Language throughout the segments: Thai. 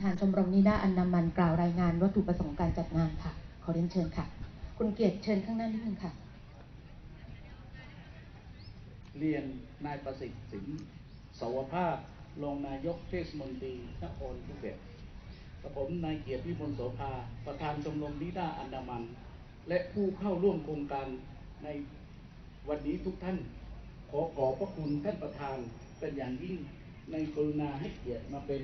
ทานชมรมนิด้าอันดามันกล่าวรายงานวัตถุประสงค์การจัดงานค่ะ ขอเรียนเชิญค่ะ คุณเกียรติเชิญข้างหน้านิดนึงค่ะ เรียนนายประสิทธิ์สินสวภาพรองนายกเทศมนตรีนครภูเก็ตกับผมนายเกียรติวิมลโสภา ประธานชมรมนิด้าอันดามัน และผู้เข้าร่วมโครงการในวันนี้ทุกท่าน ขอขอบพระคุณท่านประธานเป็นอย่างยิ่งในกรุณาให้เกียรติมาเป็น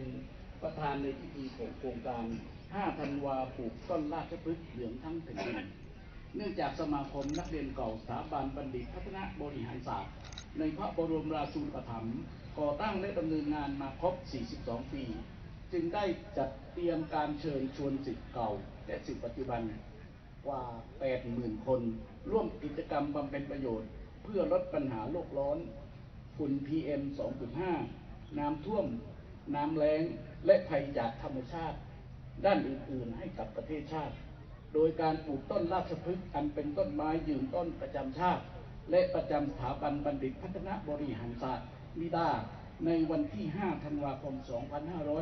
ประธานในพิธีของโครงการ 5 ธันวาปลูกต้นราชพฤกษ์เหลืองทั้งแผ่นดิน เนื่องจากสมาคมนักเรียนเก่าสถาบันบัณฑิตพัฒนาบริหารศาสตร์ ในพระบรมราชูปถัมภ์ก่อตั้งและดำเนินงานมาครบ 42 ปี จึงได้จัดเตรียมการเชิญชวนสิทธิ์เก่า และสิทธิ์ปัจจุบันกว่า 80,000 คน ร่วมกิจกรรมบำเพ็ญประโยชน์ เพื่อลดปัญหาโลกร้อน ฝุ่น PM 2.5 น้ำท่วม น้ำแล้ง และภัยจากธรรมชาติ ด้านอื่นๆให้กับประเทศชาติ โดยการปลูกต้นราชพฤกษ์อันเป็นต้นไม้ยืนต้นประจำชาติ และประจำสถาบันบัณฑิตพัฒนาบริหารศาสตร์มิดาในวันที่ 5 ธันวาคม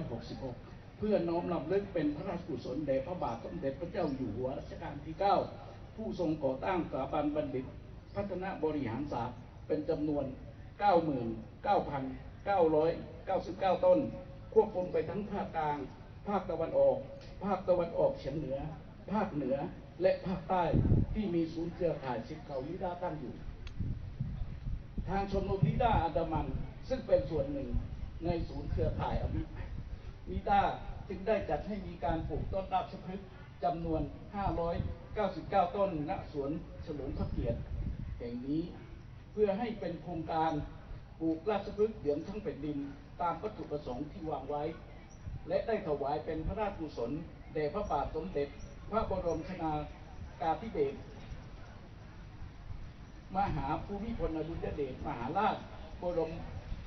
2566 เพื่อน้อมรำลึกเป็นพระราชกุศลแด่พระบาทสมเด็จพระเจ้าอยู่หัวรัชกาลที่ 9 ผู้ทรงก่อตั้งสถาบันบัณฑิต พัฒนาบริหารศาสตร์เป็นจำนวน90,900 99,999 ต้น ควบคุมไปทั้งภาคกลาง ภาคตะวันออก ภาคตะวันออกเฉียงเหนือ ภาคเหนือและภาคใต้ที่มีศูนย์เครือข่ายสิทธิ์เก่านิด้าตั้งอยู่ ทางชมรมนิด้าอันดามัน ซึ่งเป็นส่วนหนึ่งในศูนย์เครือข่ายอมิตรนิด้าจึงได้จัดให้มีการปลูกต้นราชพฤกษ์จำนวน 599 ต้นณสวนเฉลิมพระเกียรติแห่งนี้เพื่อให้เป็นโครงการ ปลูกราชพฤกษ์เหลืองทั้งแผ่นดินตามวัตถุประสงค์ที่วางไว้ และได้ถวายเป็นพระราชกุศลแด่พระบาทสมเด็จ พระบรมชนากาธิเบศรมหาภูมิพลอดุลยเดชมหาราชบรม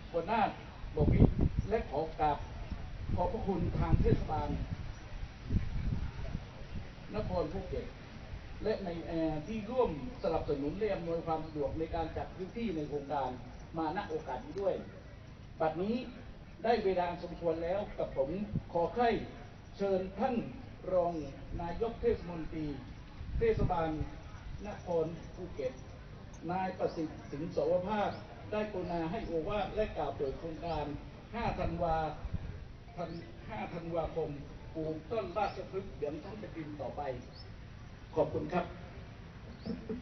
โรนาถบพิตรและขอกราบขอบพระคุณทางเทศบาล นครภูเก็ต และในแอร์ที่ร่วมสนับสนุนและอำนวยความสะดวกในการจัดพื้นที่ในโครงการ มาณโอกาสนี้ด้วย บัดนี้ได้เวลาสมควรแล้วกับผมขอใครเชิญท่านรองนายกเทศมนตรี เทศบาลนครภูเก็ต นายประสิทธิ์สิงห์สวภาพ ได้กรุณาให้โอวาทและกล่าวเปิดโครงการ 5 ธันวา5ธันวาคมปลูกต้นราชพฤกษ์เหลืองทั้งแผ่นดินต่อไป ขอบคุณครับ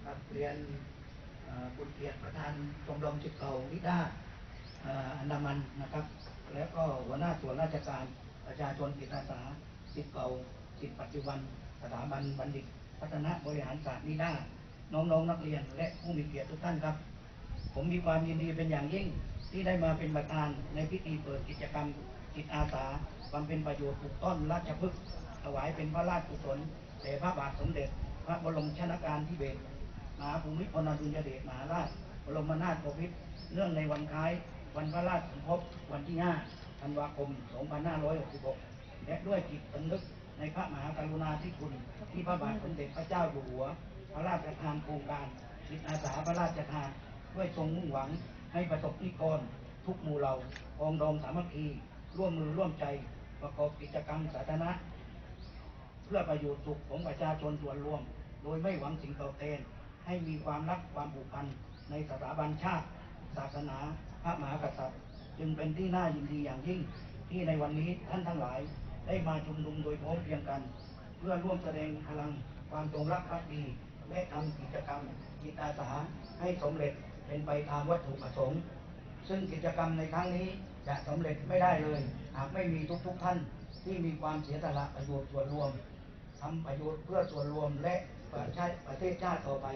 ครับเรียน เอ่อคุณเกียรติประธานชมรมจิตเก่านิด้าอันดามันนะครับ แล้วก็หัวหน้าส่วนราชการประชาชนจิตอาสาจิตเก่าจิตปัจจุบัน สถาบันบัณฑิต พัฒนาบริหารศาสตร์นิด้าน้องๆนักเรียน และผู้มีเกียรติทุกท่านครับ ผมมีความยินดีเป็นอย่างยิ่งที่ได้มาเป็นประธานในพิธีเปิดกิจกรรมจิตอาสาความเป็นประโยชน์ปลูกต้นราชพฤกษ์ถวายเป็นพระราชกุศลแด่พระบาทสมเด็จ พระบรมชนากาธิเบศร มหาภูมิพลอดุลยเดชมหาราชบรมนาถบพิตรเนื่องในวันคล้าย วันพระราชสมภพวันที่ 5 ธันวาคม 2566 และด้วยจิตสำนึกในพระมหากรุณาธิคุณ ที่พระบาทสมเด็จพระเจ้าอยู่หัว พระราชทานโครงการจิตอาสาพระราชทานด้วยทรงมุ่งหวังให้ประสบนิกร ทุกหมู่เหล่าองดองสามัคคี ร่วมมือร่วมใจ ประกอบกิจกรรมสาธารณะ เพื่อประโยชน์สุขของประชาชนส่วนรวม โดยไม่หวังสิ่งตอบแทน ให้มีความรักความผูกพันในสถาบันชาติ ศาสนาพระมหากษัตริย์ จึงเป็นที่น่ายินดีอย่างยิ่งที่ในวันนี้ท่านทั้งหลายได้มาชุมนุมโดยพร้อมเพรียงกัน เพื่อร่วมแสดงพลังความจงรักภักดี และทำกิจกรรมจิตอาสาให้สำเร็จเป็นไปตามวัตถุประสงค์ ซึ่งกิจกรรมในครั้งนี้จะสำเร็จไม่ได้เลย หากไม่มีทุกๆท่านที่มีความเสียสละประโยชน์ส่วนรวมทำประโยชน์เพื่อส่วนรวมและประ ชาประเทศชาติต่อไป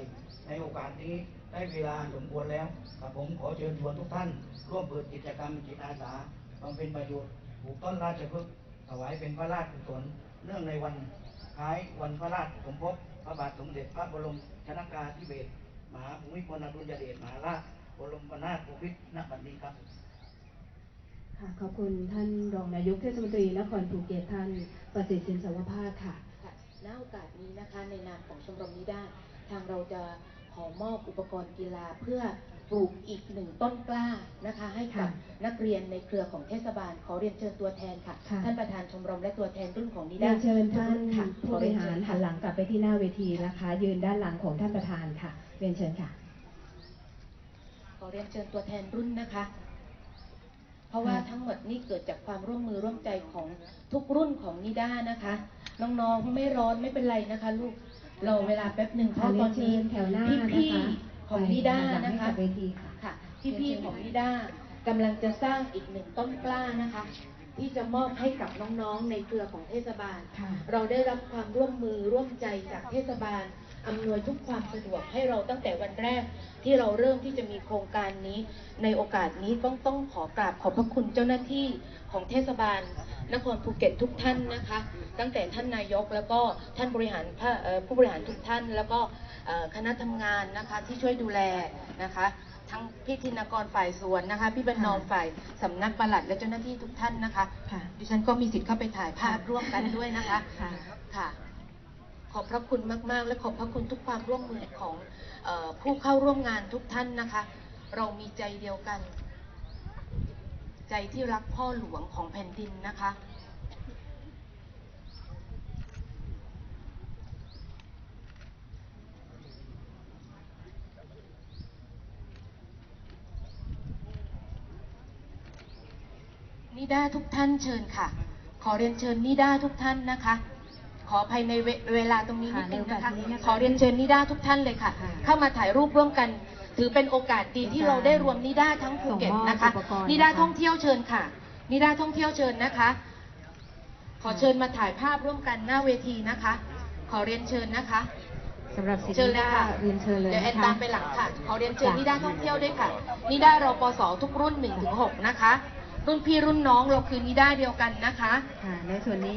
ในโอกาสนี้ได้เวลาสมควรแล้วกับผมขอเชิญชวนทุกท่าน ร่วมเปิดกิจกรรมจิตอาสาบำเพ็ญประโยชน์ปลูกต้นราชพฤกษ์ถวายเป็นพระราชกุศลเนื่องในวันคล้ายวันพระราชสมภพพระบาทสมเด็จพระบรมชนากาธิเบศรมหาภูมิพลอดุลยเดชมหาราชบรมนาถบพิตรณบัดนี้ครับค่ะขอบคุณท่านรองนายกเทศมนตรีนครภูเก็ตท่านประสิทธิ์สินสวภาคค่ะ ณโอกาสนี้นะคะในนามของชมรมนิด้าทางเราจะขอมอบอุปกรณ์กีฬาเพื่อปลูกอีกหนึ่งต้นกล้านะคะ ให้กับค่ะนักเรียนในเครือของเทศบาลขอเรียนเชิญตัวแทนค่ะ ค่ะท่านประธานชมรมและตัวแทนรุ่นของนิเรีด้ายนเชิญท่านค่ะผู้บริหารหันหลังกลับไปที่หน้าเวทีนะคะ ยืนด้านหลังของท่านประธานค่ะ เรียนเชิญค่ะ ขอเรียนเชิญตัวแทนรุ่นนะคะ เพราะว่าทั้งหมดนี่เกิดจากความร่วมมือร่วมใจของทุกรุ่นของนิด้านะคะ น้องๆ ไม่ร้อนไม่เป็นไรนะคะลูก เราเวลาแป๊บหนึ่งเพราะตอนนี้แถวหน้านะคะพี่ๆของนิด้าไปหัหลันะให้คะกับเวทีค่ะค่ะพี่ๆของนิด้ากำลังจะสร้างอีกหนึ่งต้นกล้านะคะ ที่จะมอบให้กับน้องๆ ในเครือของเทศบาลค่ะเราได้รับความร่วมมือร่วมใจจากเทศบาล อำนวยทุกความสะดวกให้เราตั้งแต่วันแรก ที่เราเริ่มที่จะมีโครงการนี้ ในโอกาสนี้ต้องต้องขอกราบขอบพระคุณเจ้าหน้าที่ของเทศบาล นครภูเก็ตทุกท่านนะคะ ตั้งแต่ท่านนายกแล้วก็ท่านบริหารพระเอ่อผู้บริหารทุกท่าน แล้วก็เอ่อคณะทำงานนะคะที่ช่วยดูแลนะคะทั้งพี่ธินกรฝ่ายสวนนะคะ พี่บรรนอมค่ะฝ่ายสำนักปลัดและเจ้าหน้าที่ทุกท่านนะคะค่ะดิฉันก็มีสิทธิ์เข้าไปถ่ายภาพร่วมกันด้วยนะคะ ค่ะค่ะ ขอบพระคุณมาก ๆ และขอบพระคุณทุกความร่วมมือของออผู้เข้าร่วมงานทุกท่านนะคะ เรามีใจเดียวกัน ใจที่รักพ่อหลวงของแผ่นดินนะคะ นิด้าทุกท่านเชิญค่ะ ขอเรียนเชิญนิด้าทุกท่านนะคะ ขออภัยในเวเวลาตรงนี้นิดนึงนะคะค่ะในโอกาสนี้นะคะขอเรียนเชิญนิด้าทุกท่านเลยค่ะค่ะ เข้ามาถ่ายรูปร่วมกัน ถือเป็นโอกาสดีที่เราได้รวมนิด้าทั้งภูเก็ตนะคะส่งมอบอุปกรณ์นิด้านะคะท่องเที่ยวเชิญค่ะ นิด้าท่องเที่ยวเชิญนะคะ ขอเชิญมาถ่ายภาพร่วมกันหน้าเวทีนะคะ ขอเรียนเชิญนะคะสำหรับสิทธิ์เชิญเลยค่ะเรียนเชิญเลยเดี๋ยวแอนนะคะตามไปหลังค่ะ ขอเรียนเชิญจ้ะนิด้าท่องเที่ยวด้วยค่ะ นิด้ารปสทุกรุ่น1ถึง6นะคะ รุ่นพี่รุ่นน้องเราคือนิด้าเดียวกันนะคะค่ะในส่วนนี้